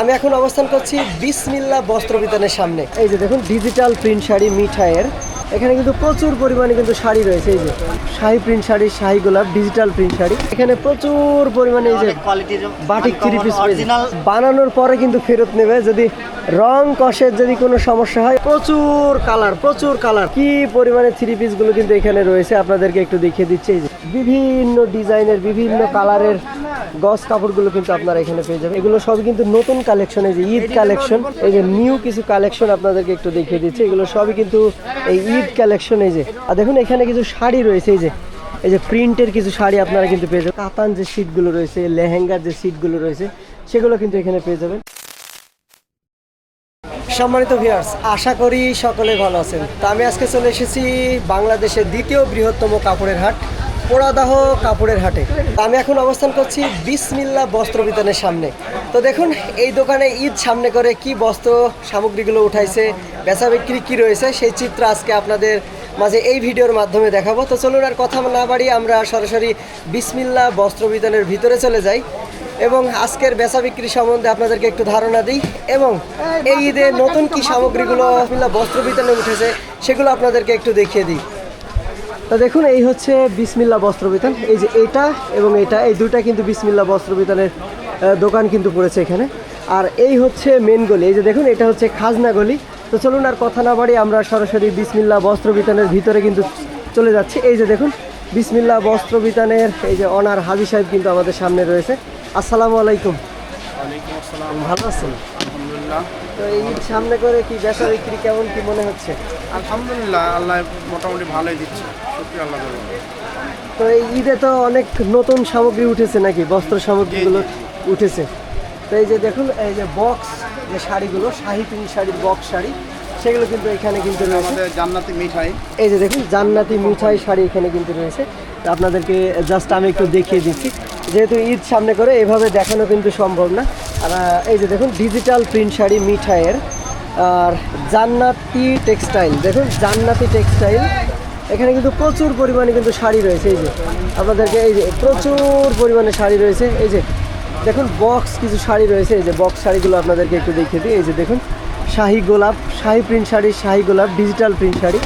আমি এখন অবস্থান করছি বিসমিল্লা বস্ত্র বিতানের সামনে। এই যে দেখুন ডিজিটাল প্রিন্ট শাড়ি, মিঠাইয়ের এখানে কিন্তু প্রচুর পরিমাণে কিন্তু শাড়ি রয়েছে এই যে শাহী প্রিন্ট শাড়ি শাহী গোলাপ ডিজিটাল প্রিন্ট শাড়ি। এখানে প্রচুর পরিমাণে এই যে বাটিক থ্রি পিস বানানোর পরে কিন্তু ফেরত নেবে যদি রং কষের যদি কোনো সমস্যা হয় প্রচুর কালার প্রচুর কালার কি পরিমাণে থ্রি পিসগুলো কিন্তু এখানে রয়েছে আপনাদেরকে একটু দেখিয়ে দিচ্ছে। এই যে বিভিন্ন ডিজাইনের বিভিন্ন কালারের গস কাপড়গুলো কিন্তু আপনারা এখানে পেয়ে যাবেন। এগুলো সব কিন্তু নতুন কালেকশন এই যে ঈদ কালেকশন এই যে নিউ কিছু কালেকশন আপনাদেরকে একটু দেখিয়ে দিচ্ছে। এগুলো সবই কিন্তু এই ঈদ কালেকশন এই যে। আর দেখুন, এখানে কিছু শাড়ি রয়েছে, এই যে। এই যে প্রিন্টের কিছু শাড়ি আপনারা কিন্তু পেয়ে যাবেন। কাতান যে সিটগুলো রয়েছে, লেহেঙ্গার যে সিটগুলো রয়েছে, সেগুলো কিন্তু এখানে পেয়ে যাবেন। সম্মানিত ভিউয়ার্স আশা করি সকলে ভালো আছেন। তা আমি আজকে চলে এসেছি বাংলাদেশের দ্বিতীয় বৃহত্তম কাপড়ের হাট। পোড়াদাহ কাপড়ের হাটে। আমি এখন অবস্থান করছি বিসমিল্লা বস্ত্র বিতানের সামনে। তো দেখুন, এই দোকানে ঈদ সামনে করে কি বস্ত্র সামগ্রীগুলো উঠাইছে, বেচা বিক্রি কী রয়েছে, সেই চিত্র আজকে আপনাদের মাঝে এই ভিডিওর মাধ্যমে দেখাবো। তো চলুন আর কথা না বাড়িয়ে আমরা সরাসরি বিসমিল্লা বস্ত্র বিতানের ভিতরে চলে যাই এবং আজকের বেচা বিক্রি সম্বন্ধে আপনাদেরকে একটু ধারণা দিই এবং এই ঈদে নতুন কি সামগ্রীগুলো বস্ত্র বিতানে উঠেছে সেগুলো আপনাদেরকে একটু দেখিয়ে দিই। তো দেখুন এই হচ্ছে বিসমিল্লা বস্ত্র বিতান এই যে এটা এবং এটা এই দুটা কিন্তু বিসমিল্লা বস্ত্র বিতানের দোকান কিন্তু পড়েছে এখানে। আর এই হচ্ছে মেন গলি। এই যে দেখুন এটা হচ্ছে খাজনা গলি। তো চলুন আর কথা না বাড়ি আমরা সরাসরি বিসমিল্লা বস্ত্র বিতানের ভিতরে কিন্তু চলে যাচ্ছি। এই যে দেখুন বিসমিল্লা বস্ত্র বিতানের এই যে অনার হাজি সাহেব কিন্তু আমাদের সামনে রয়েছে। আসসালামু আলাইকুম। ভালো আছেন? আলহামদুলিল্লাহ। তো এই সামনে করে কি বেচা বিক্রি কেমন কি মনে হচ্ছে? আলহামদুলিল্লাহ আল্লাহ মোটামুটি ভালোই দিচ্ছে। সত্যি আল্লাহ তো এই ঈদে তো অনেক নতুন সামগ্রী উঠেছে নাকি? বস্ত্র সামগ্রীগুলো উঠেছে। তো এই যে দেখুন এই যে বক্স যে শাড়িগুলো শাহি শাড়ির বক্স শাড়ি সেগুলো কিন্তু এখানে কিন্তু আমাদের জান্নাতি মিঠাই। এই যে দেখুন জান্নাতি মিঠাই শাড়ি এখানে কিন্তু রয়েছে। তো আপনাদেরকে জাস্ট আমি একটু দেখিয়ে দিচ্ছি। যেহেতু ঈদ সামনে করে এভাবে দেখানো কিন্তু সম্ভব না। এই যে দেখুন ডিজিটাল প্রিন্ট শাড়ি মিঠাইয়ের। আর, জান্নাতি টেক্সটাইল দেখুন, জান্নাতি টেক্সটাইল এখানে কিন্তু প্রচুর পরিমাণে কিন্তু শাড়ি রয়েছে, এই যে। আপনাদেরকে এই যে, প্রচুর পরিমাণে শাড়ি রয়েছে, এই যে। দেখুন বক্স কিছু শাড়ি রয়েছে, এই যে বক্স শাড়িগুলো আপনাদেরকে একটু দেখিয়ে দিই, এই যে দেখুন, শাহি গোলাপ, শাহি প্রিন্ট শাড়ি, শাহি গোলাপ ডিজিটাল প্রিন্ট শাড়ি।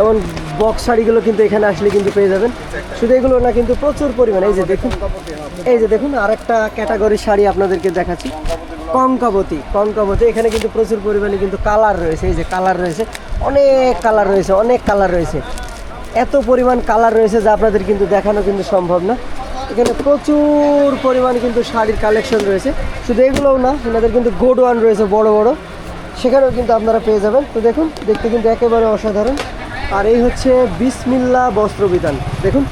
এবং বক্স শাড়িগুলো কিন্তু এখানে আসলে কিন্তু পেয়ে যাবেন। শুধু এগুলো না, কিন্তু প্রচুর পরিমাণে। এই যে দেখুন, এই যে দেখুন, আরেকটা ক্যাটাগরির শাড়ি আপনাদেরকে দেখাচ্ছি। কঙ্কাবতী কঙ্কাবতী। এখানে কিন্তু প্রচুর পরিমাণে কিন্তু কালার রয়েছে, এই যে কালার রয়েছে, অনেক কালার রয়েছে, অনেক কালার রয়েছে। এত পরিমাণ কালার রয়েছে যা আপনাদের কিন্তু দেখানো কিন্তু সম্ভব না। এখানে প্রচুর পরিমাণ কিন্তু শাড়ির কালেকশন রয়েছে। শুধু এগুলোও না, এনাদের কিন্তু গোডওয়ান রয়েছে বড় বড়। সেখানেও কিন্তু আপনারা পেয়ে যাবেন। তো দেখুন, দেখতে কিন্তু একেবারে অসাধারণ। আর এই হচ্ছে বিসমিল্লা বস্ত্রবিতান দেখুন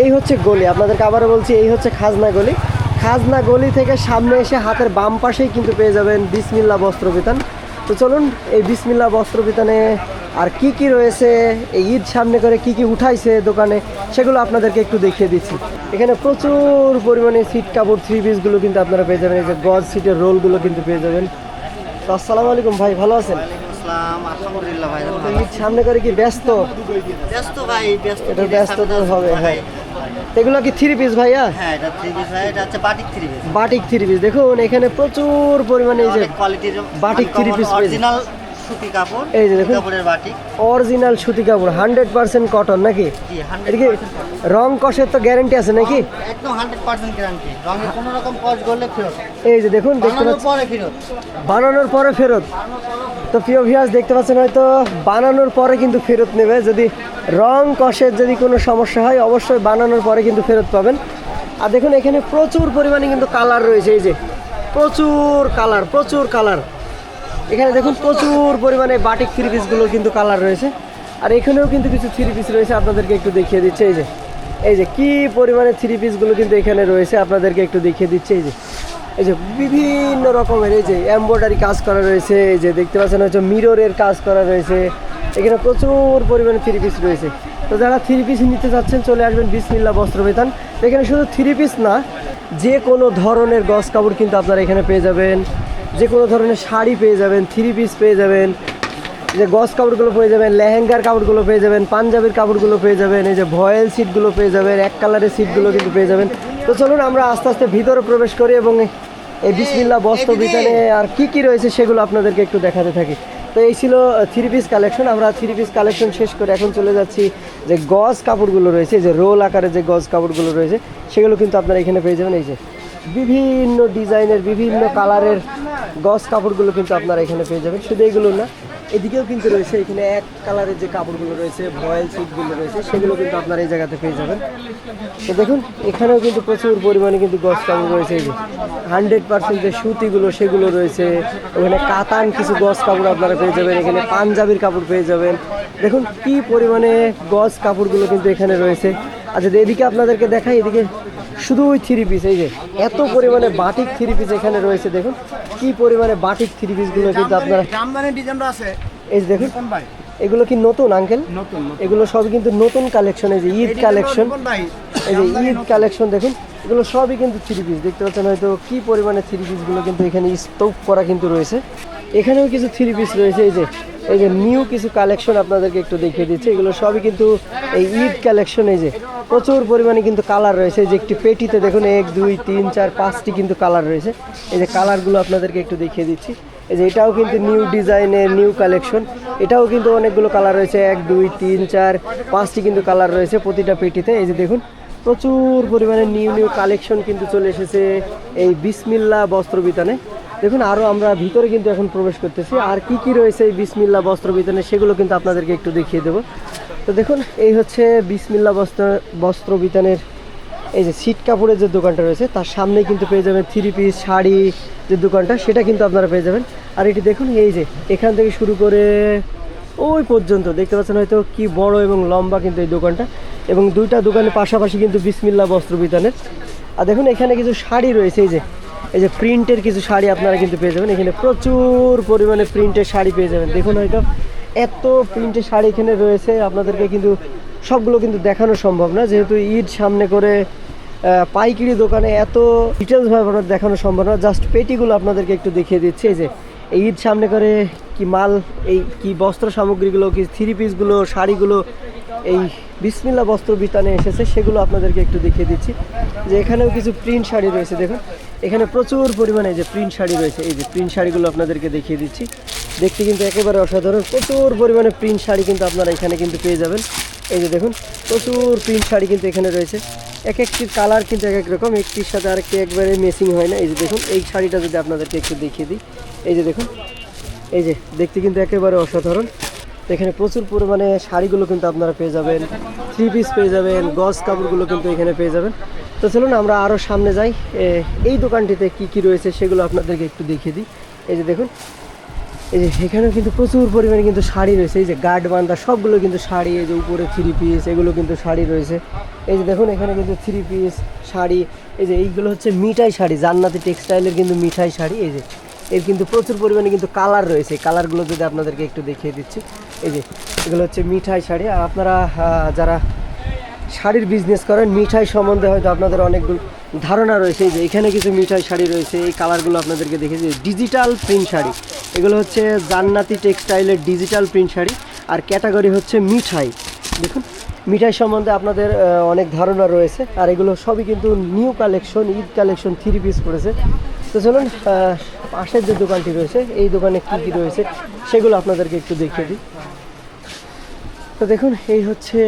এই হচ্ছে গলি। আপনাদেরকে আবারও বলছি, এই হচ্ছে খাজনা গলি। খাজনা গলি থেকে সামনে এসে হাতের বাম পাশেই কিন্তু পেয়ে যাবেন বিসমিল্লা বস্ত্র বিতান তো চলুন, এই বিসমিল্লা বস্ত্র বিতানে আর কি কি রয়েছে, এই ঈদ সামনে করে কি কি উঠাইছে দোকানে, সেগুলো আপনাদেরকে একটু দেখিয়ে দিচ্ছি। এখানে প্রচুর পরিমাণে সিট কাপড়, থ্রি পিসগুলো কিন্তু আপনারা পেয়ে যাবেন। এই যে গজ সিটের রোলগুলো কিন্তু পেয়ে যাবেন। তো আসসালামু আলাইকুম ভাই, ভালো আছেন? সামনে করে কি ব্যস্ত? ব্যস্ত ভাই ব্যস্ত এটা ব্যস্ত তো হবে। হ্যাঁ। এগুলো কি থ্রি পিস ভাইয়া? হ্যাঁ এটা থ্রি পিস ভাই এটা হচ্ছে batik three piece batik three piece দেখুন এখানে প্রচুর পরিমাণে এই যে কোয়ালিটির বাটিক থ্রি পিস অরিজিনাল সুতি কাপড় এই যে দেখুন। কাপড়ের অরিজিনাল সুতি কাপড় হান্ড্রেড পার্সেন্ট কটন নাকি? জি 100% রং কষের তো গ্যারেন্টি আছে নাকি? একদম হান্ড্রেড পার্সেন্ট গ্যারান্টি রঙে কোনো রকম কস করলে ফেরত। এই যে দেখুন দেখতে বানানোর পাচ্ছেন পরে ফেরত। বানানোর পরে ফেরত। তো প্রিয় ভিউয়ার্স দেখতে পাচ্ছেন হয়তো বানানোর পরে কিন্তু ফেরত নেবে। যদি রং কষের যদি কোনো সমস্যা হয় অবশ্যই বানানোর পরে কিন্তু ফেরত পাবেন। আর দেখুন এখানে প্রচুর পরিমাণে কিন্তু কালার রয়েছে। এই যে প্রচুর কালার প্রচুর কালার এখানে দেখুন প্রচুর পরিমাণে বাটিক থ্রি পিসগুলো কিন্তু কালার রয়েছে। আর এখানেও কিন্তু কিছু থ্রি পিস রয়েছে, আপনাদেরকে একটু দেখিয়ে দিচ্ছে। এই যে এই যে কি পরিমাণে থ্রি পিসগুলো কিন্তু এখানে রয়েছে, আপনাদেরকে একটু দেখিয়ে দিচ্ছে। এই যে এই যে বিভিন্ন রকমের, এই যে এমব্রয়ডারি কাজ করা রয়েছে। এই যে দেখতে পাচ্ছেন, হচ্ছে মিররের কাজ করা রয়েছে। এখানে প্রচুর পরিমাণে থ্রি পিস রয়েছে। তো যারা থ্রি পিস নিতে চাচ্ছেন, চলে আসবেন বিসমিল্লা বস্ত্র বেতান। এখানে শুধু থ্রি পিস না, যে কোনো ধরনের গস কাপড় কিন্তু আপনারা এখানে পেয়ে যাবেন। যে কোনো ধরনের শাড়ি পেয়ে যাবেন থ্রি পিস পেয়ে যাবেন যে গস কাপড়গুলো পেয়ে যাবেন লেহেঙ্গার কাপড়গুলো পেয়ে যাবেন পাঞ্জাবির কাপড়গুলো পেয়ে যাবেন এই যে ভয়েল সিটগুলো পেয়ে যাবেন এক কালারের সিটগুলো কিন্তু পেয়ে যাবেন। তো চলুন আমরা আস্তে আস্তে ভিতরে প্রবেশ করি এবং এই বিসমিল্লা বস্ত্র বিতানে আর কি কি রয়েছে সেগুলো আপনাদেরকে একটু দেখাতে থাকি। তো এই ছিল থ্রি পিস কালেকশন আমরা থ্রি পিস কালেকশন শেষ করে এখন চলে যাচ্ছি যে গজ কাপড়গুলো রয়েছে যে রোল আকারে যে গজ কাপড়গুলো রয়েছে সেগুলো কিন্তু আপনারা এখানে পেয়ে যাবেন এই যে বিভিন্ন ডিজাইনের, বিভিন্ন কালারের গজ কাপড়গুলো কিন্তু আপনারা এখানে পেয়ে যাবেন। শুধু এগুলো না, এদিকেও কিন্তু রয়েছে, এখানে এক কালারের যে কাপড়গুলো রয়েছে, ভয়েল সুটগুলো রয়েছে, সেগুলো কিন্তু আপনারা এই জায়গাতে পেয়ে যাবেন। তো দেখুন, এখানেও কিন্তু প্রচুর পরিমাণে কিন্তু গছ কাপড় রয়েছে, এই যে হান্ড্রেড পার্সেন্ট যে সুতিগুলো, সেগুলো রয়েছে। ওখানে কাতান কিছু গছ কাপড় আপনারা পেয়ে যাবেন, এখানে পাঞ্জাবির কাপড় পেয়ে যাবেন। দেখুন, কি পরিমাণে গছ কাপড়গুলো কিন্তু এখানে রয়েছে। আচ্ছা এদিকে আপনাদেরকে দেখাই, এদিকে শুধু ওই থ্রি পিস এই যে এত পরিমাণে বাটিক থ্রি পিস এখানে রয়েছে দেখুন। কি পরিমাণে বাটিক থ্রি পিসগুলো কিন্তু আপনারা জামদানি ডিজাইনটা আছে। এই যে দেখুন এগুলো কি নতুন আঙ্কেল এগুলো সব কিন্তু নতুন কালেকশন এই যে ঈদ কালেকশন এই যে ঈদ কালেকশন দেখুন। এগুলো সবই কিন্তু থ্রি পিস দেখতে পাচ্ছেন হয়তো কি পরিমাণে থ্রি পিসগুলো কিন্তু এখানে স্তূপ করা কিন্তু রয়েছে। এখানেও কিছু থ্রি পিস রয়েছে। এই যে এই যে নিউ কিছু কালেকশন আপনাদেরকে একটু দেখিয়ে দিচ্ছে। এগুলো সবই কিন্তু এই ঈদ কালেকশন এই যে প্রচুর পরিমাণে কিন্তু কালার রয়েছে। এই যে একটি পেটিতে দেখুন, এক, দুই, তিন, চার, পাঁচটি কিন্তু কালার রয়েছে। এই যে কালারগুলো আপনাদেরকে একটু দেখিয়ে দিচ্ছি। এই যে এটাও কিন্তু নিউ ডিজাইনের নিউ কালেকশন এটাও কিন্তু অনেকগুলো কালার রয়েছে। এক, দুই, তিন, চার, পাঁচটি কিন্তু কালার রয়েছে প্রতিটা পেটিতে। এই যে দেখুন প্রচুর পরিমাণে নিউ নিউ কালেকশন কিন্তু চলে এসেছে এই বিসমিল্লা বস্ত্র বিতানে। দেখুন আরও আমরা ভিতরে কিন্তু এখন প্রবেশ করতেছি। আর কি কি রয়েছে এই বিসমিল্লা বস্ত্র বিতানে, সেগুলো কিন্তু আপনাদেরকে একটু দেখিয়ে দেবো। তো দেখুন, এই হচ্ছে বিসমিল্লা বস্ত্র বস্ত্র বিতানের এই যে সিট কাপড়ের যে দোকানটা রয়েছে, তার সামনেই কিন্তু পেয়ে যাবেন থ্রি পিস শাড়ি যে দোকানটা, সেটা কিন্তু আপনারা পেয়ে যাবেন। আর এটি দেখুন, এই যে এখান থেকে শুরু করে ওই পর্যন্ত। দেখতে পাচ্ছেন হয়তো কি বড় এবং লম্বা কিন্তু এই দোকানটা। এবং দুইটা দোকানের পাশাপাশি কিন্তু বিসমিল্লা বস্ত্র বিতানের আর দেখুন, এখানে কিছু শাড়ি রয়েছে, এই যে এই যে প্রিন্টের কিছু শাড়ি আপনারা কিন্তু পেয়ে যাবেন। এখানে প্রচুর পরিমাণে প্রিন্টের শাড়ি পেয়ে যাবেন। দেখুন হয়তো এত প্রিন্টের শাড়ি এখানে রয়েছে, আপনাদেরকে কিন্তু সবগুলো কিন্তু দেখানো সম্ভব না। যেহেতু ঈদ সামনে করে পাইকারি দোকানে এত ডিটেলসভাবে আপনার দেখানো সম্ভব না। জাস্ট পেটিগুলো আপনাদেরকে একটু দেখিয়ে দিচ্ছি, এই যে ঈদ সামনে করে কি মাল, এই কি বস্ত্র সামগ্রীগুলো, কি থ্রি পিসগুলো শাড়িগুলো, এই বিসমিল্লা বস্ত্র বিতানে এসেছে, সেগুলো আপনাদেরকে একটু দেখিয়ে দিচ্ছি। যে এখানেও কিছু প্রিন্ট শাড়ি রয়েছে, দেখুন। এখানে প্রচুর পরিমাণে যে প্রিন্ট শাড়ি রয়েছে, এই যে প্রিন্ট শাড়িগুলো আপনাদেরকে দেখিয়ে দিচ্ছি। দেখতে কিন্তু একেবারে অসাধারণ, প্রচুর পরিমাণে প্রিন্ট শাড়ি কিন্তু আপনারা এখানে কিন্তু পেয়ে যাবেন। এই যে দেখুন, প্রচুর প্রিন্ট শাড়ি কিন্তু এখানে রয়েছে। এক একটির কালার কিন্তু এক এক রকম, একটির সাথে আরেকটি একবারে মেসিং হয় না। এই যে দেখুন, এই শাড়িটা যদি আপনাদেরকে একটু দেখিয়ে দিই। এই যে দেখুন, এই যে দেখতে কিন্তু একেবারে অসাধারণ। এখানে প্রচুর পরিমাণে শাড়িগুলো কিন্তু আপনারা পেয়ে যাবেন থ্রি পিস পেয়ে যাবেন, গজ কাপড়গুলো কিন্তু এখানে পেয়ে যাবেন। তো চলুন আমরা আরও সামনে যাই। এই দোকানটিতে কি কি রয়েছে সেগুলো আপনাদেরকে একটু দেখিয়ে দিই। এই যে দেখুন, এই যে এখানেও কিন্তু প্রচুর পরিমাণে কিন্তু শাড়ি রয়েছে। এই যে গার্ড বান্ধা সবগুলো কিন্তু শাড়ি, এই যে উপরে থ্রি পিস এগুলো কিন্তু শাড়ি রয়েছে। এই যে দেখুন, এখানে কিন্তু থ্রি পিস শাড়ি, এই যে এইগুলো হচ্ছে মিঠাই শাড়ি, জান্নাতি টেক্সটাইলের কিন্তু মিঠাই শাড়ি। এই যে এর কিন্তু প্রচুর পরিমাণে কিন্তু কালার রয়েছে। এই কালারগুলো যদি আপনাদেরকে একটু দেখিয়ে দিচ্ছি। এই যে, এগুলো হচ্ছে মিঠাই শাড়ি। আপনারা যারা শাড়ির বিজনেস করেন, মিঠাই সম্বন্ধে হয়তো আপনাদের অনেকগুলো ধারণা রয়েছে। যে, এখানে কিছু মিঠাই শাড়ি রয়েছে। এই কালারগুলো আপনাদেরকে দেখেছি ডিজিটাল প্রিন্ট শাড়ি। এগুলো হচ্ছে জান্নাতি টেক্সটাইলের ডিজিটাল প্রিন্ট শাড়ি। আর ক্যাটাগরি হচ্ছে মিঠাই। দেখুন। মিঠাই সম্বন্ধে আপনাদের অনেক ধারণা রয়েছে, আর এগুলো সবই কিন্তু new collection Eid collection three piece পড়েছে। তো চলুন পাশের যে দোকানটি রয়েছে, এই দোকানে কী কী রয়েছে, সেগুলো আপনাদেরকে একটু দেখিয়ে দিই। তো দেখুন, এই হচ্ছে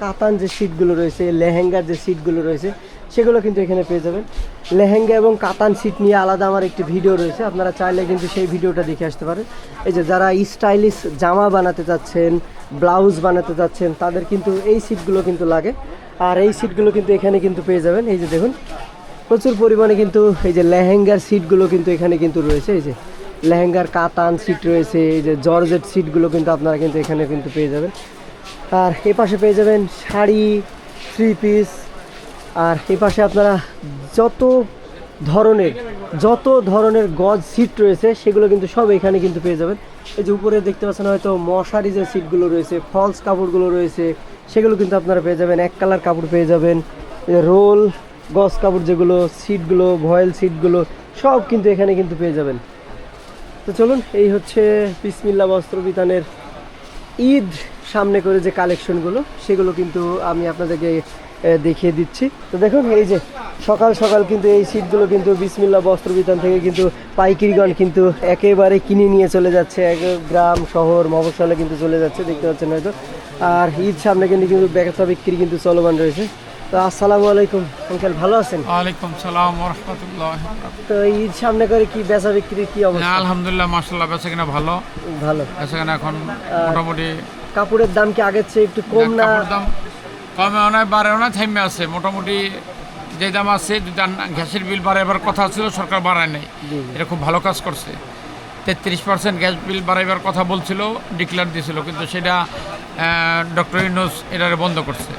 কাতান যে সিটগুলো রয়েছে, লেহেঙ্গার যে সিটগুলো রয়েছে সেগুলো কিন্তু এখানে পেয়ে যাবেন। লেহেঙ্গা এবং কাতান সিট নিয়ে আলাদা আমার একটি ভিডিও রয়েছে। আপনারা চাইলে কিন্তু সেই ভিডিওটা দেখে আসতে পারেন। এই যে যারা স্টাইলিশ জামা বানাতে চাচ্ছেন, ব্লাউজ বানাতে চাচ্ছেন, তাদের কিন্তু এই সিটগুলো কিন্তু লাগে। আর এই সিটগুলো কিন্তু এখানে কিন্তু পেয়ে যাবেন। এই যে দেখুন, প্রচুর পরিমাণে কিন্তু এই যে লেহেঙ্গার সিটগুলো কিন্তু এখানে কিন্তু রয়েছে। এই যে লেহেঙ্গার কাতান সিট রয়েছে, এই যে জর্জেট সিটগুলো কিন্তু আপনারা কিন্তু এখানে কিন্তু পেয়ে যাবেন। আর এ পাশে পেয়ে যাবেন শাড়ি, থ্রি পিস। আর এ পাশে আপনারা যত ধরনের যত ধরনের গজ সিট রয়েছে, সেগুলো কিন্তু সব এখানে কিন্তু পেয়ে যাবেন। এই যে উপরে দেখতে পাচ্ছেন হয়তো মশারি যে সিটগুলো রয়েছে ফলস কাপড়গুলো রয়েছে, সেগুলো কিন্তু আপনারা পেয়ে যাবেন। এক কালার কাপড় পেয়ে যাবেন। রোল গজ কাপড় যেগুলো সিটগুলো ভয়েল সিটগুলো সব কিন্তু এখানে কিন্তু পেয়ে যাবেন। তো চলুন, এই হচ্ছে বিসমিল্লা বস্ত্র বিতানের ঈদ সামনে করে যে কালেকশনগুলো সেগুলো কিন্তু আমি আপনাদেরকে দেখিয়ে দিচ্ছি। তো দেখুন এই যে সকাল সকাল কিন্তু এই সিটগুলো কিন্তু বিসমিল্লা বস্ত্র বিতান থেকে কিন্তু পাইকিরিগণ কিন্তু একেবারে কিনে নিয়ে চলে যাচ্ছে। এক গ্রাম শহর মফস্বলে কিন্তু চলে যাচ্ছে দেখতে পাচ্ছেন হয়তো। আর ঈদ সামনে কিন্তু কিন্তু বেচা বিক্রি কিন্তু চলমান রয়েছে। তো আসসালামু আলাইকুম আঙ্কেল ভালো আছেন? ওয়ালাইকুম সালাম রহমতুল্লাহ তো ঈদ সামনে করে কি বেচা বিক্রি কি অবস্থা? আলহামদুলিল্লাহ মার্শাল্লাহ বেচা কিনা ভালো। ভালো। বেচা কিনা এখন মোটামুটি কাপড়ের দাম কি আগের চেয়ে একটু কম না কমে অনেক বাড়ে অনেক থাইমে আছে। মোটামুটি যে দাম আছে আর গ্যাসের বিল বাড়াইবার কথা ছিল সরকার বাড়ায় নাই। এটা খুব ভালো কাজ করছে। তেত্রিশ পার্সেন্ট গ্যাস বিল বাড়াইবার কথা বলছিল ডিক্লেয়ার দিয়েছিল কিন্তু সেটা ডক্টর ইউনুস এটারে বন্ধ করছে।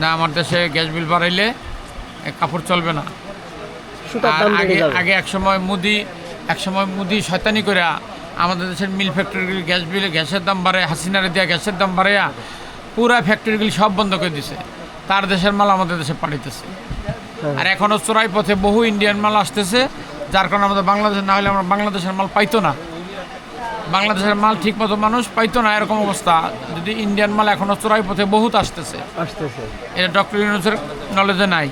না আমার দেশে গ্যাস বিল বাড়াইলে কাপড় চলবে না। আগে আগে এক সময় মুদি এক সময় মুদি শয়তানি করে আমাদের দেশের মিল ফ্যাক্টরিগুলি গ্যাস বিলে গ্যাসের দাম বাড়ে হাসিনারে দেওয়া গ্যাসের দাম বাড়াইয়া পুরা ফ্যাক্টরিগুলি সব বন্ধ করে দিছে। তার দেশের মাল আমাদের দেশে পাঠাইতেছে। আর এখনও চোরাই পথে বহু ইন্ডিয়ান মাল আসতেছে যার কারণে আমাদের বাংলাদেশ না হলে আমরা বাংলাদেশের মাল পাইতো না। বাংলাদেশের মাল ঠিক মতো মানুষ পাইতো না এরকম অবস্থা। যদি ইন্ডিয়ান মাল এখনও চোরাই পথে বহুত আসতেছে। আসতেছে। এটা ডক্টর ইউনুসের নলেজে নাই।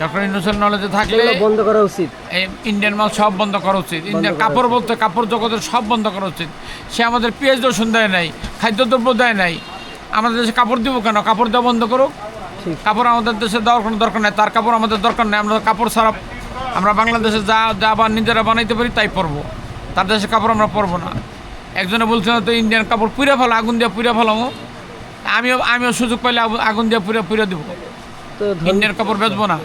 ডক্টর ইউনুসের নলেজে থাকলে বন্ধ করা উচিত। এই ইন্ডিয়ান মাল সব বন্ধ করা উচিত। ইন্ডিয়ান কাপড় বলতে কাপড় জগতের সব বন্ধ করা উচিত। সে আমাদের পেঁয়াজ রসুন দেয় নাই খাদ্যদ্রব্য দেয় নাই। আমাদের দেশে কাপড় দিব কেন? কাপড় দেওয়া বন্ধ করুক। কাপড় আমাদের দেশে দেওয়ার কোনো দরকার নেই। তার কাপড় আমাদের দরকার নেই। আমরা কাপড় ছাড়া আমরা বাংলাদেশে যা যা বা নিজেরা বানাইতে পারি তাই পরবো। তার দেশে কাপড় আমরা পরবো না। একজনে বলছিল তো ইন্ডিয়ান কাপড় পুড়ে ফেলো আগুন দিয়ে পুড়ে ফেলামো আমিও আমিও সুযোগ পাইলে আগুন- দিয়ে পুড়ে পুড়ে দেবো। ইন্ডিয়ান কাপড় বেচবো না।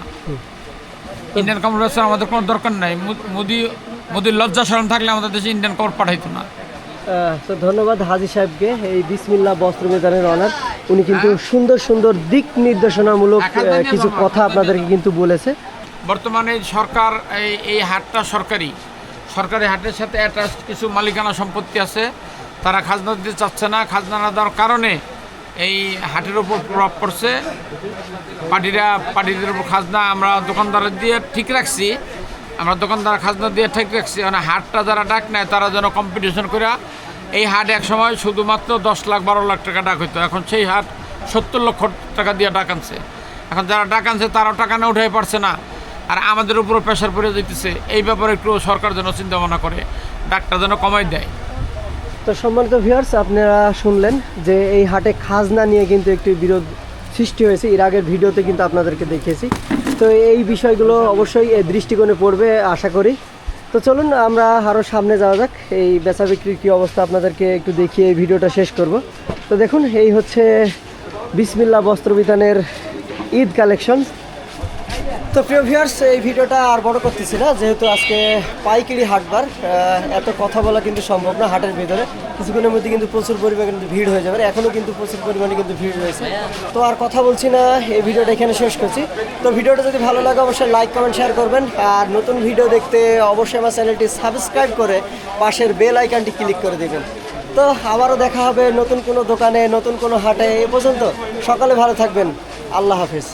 ইন্ডিয়ান কাপড় বেচার আমাদের কোনো দরকার নাই। মোদি মোদির লজ্জা শরম থাকলে আমাদের দেশে ইন্ডিয়ান কাপড় পাঠাইতো না। তো ধন্যবাদ হাজি সাহেবকে এই বিসমিল্লা বস্ত্র বিতানের অনার। উনি কিন্তু সুন্দর সুন্দর দিক নির্দেশনামূলক কিছু কথা আপনাদেরকে কিন্তু বলেছে। বর্তমানে সরকার এই এই হাটটা সরকারি। সরকারি হাটের সাথে অ্যাটাচ কিছু মালিকানা সম্পত্তি আছে। তারা খাজনা দিতে চাচ্ছে না। খাজনা না দেওয়ার কারণে এই হাটের উপর প্রভাব পড়ছে। পার্টিরা পার্টিদের উপর খাজনা আমরা দোকানদারের দিয়ে ঠিক রাখছি। আমরা দোকানদার খাজনা দিয়ে ঠিক রাখছি মানে হাটটা যারা ডাক নেয়, তারা যেন কম্পিটিশন করে এই হাট এক সময় শুধুমাত্র দশ লাখ, বারো লাখ টাকা ডাক হইতো। এখন সেই হাট সত্তর লক্ষ টাকা দিয়ে ডাক আনছে। এখন যারা ডাক আনছে, তারাও টাকা না উঠাই পারছে না। আর আমাদের উপরও প্রেশার পড়ে যেতেছে এই ব্যাপারে একটু সরকার যেন চিন্তা ভাবনা করে, ডাকটা যেন কমাই দেয়। তো সম্মানিত ভিউয়ার্স আপনারা শুনলেন যে এই হাটে খাজনা নিয়ে কিন্তু একটি বিরোধ সৃষ্টি হয়েছে। এর আগের ভিডিওতে কিন্তু আপনাদেরকে দেখিয়েছি। তো এই বিষয়গুলো অবশ্যই দৃষ্টিকোণে পড়বে, আশা করি। তো চলুন, আমরা আরও সামনে যাওয়া যাক। এই বেচা বিক্রির কী অবস্থা আপনাদেরকে একটু দেখিয়ে এই ভিডিওটা শেষ করব। তো দেখুন, এই হচ্ছে বিসমিল্লা বস্ত্র বিধানের ঈদ কালেকশন। তো প্রিয় ভিউয়ার্স এই ভিডিওটা আর বড় করতেছি না, যেহেতু আজকে পাইকারি হাটবার এত কথা বলা কিন্তু সম্ভব না হাটের ভিতরে। কিছুক্ষণের মধ্যে কিন্তু প্রচুর পরিমাণে কিন্তু ভিড় হয়ে যাবে এখনও কিন্তু প্রচুর পরিমাণে কিন্তু ভিড় রয়েছে। তো আর কথা বলছি না, এই ভিডিওটা এখানে শেষ করছি। তো ভিডিওটা যদি ভালো লাগে, অবশ্যই লাইক কমেন্ট শেয়ার করবেন। আর নতুন ভিডিও দেখতে অবশ্যই আমার চ্যানেলটি সাবস্ক্রাইব করে পাশের বেল আইকনটি ক্লিক করে দেবেন। তো আবারও দেখা হবে নতুন কোনো দোকানে, নতুন কোনো হাটে, এ পর্যন্ত। সকালে ভালো থাকবেন। আল্লাহ হাফিজ।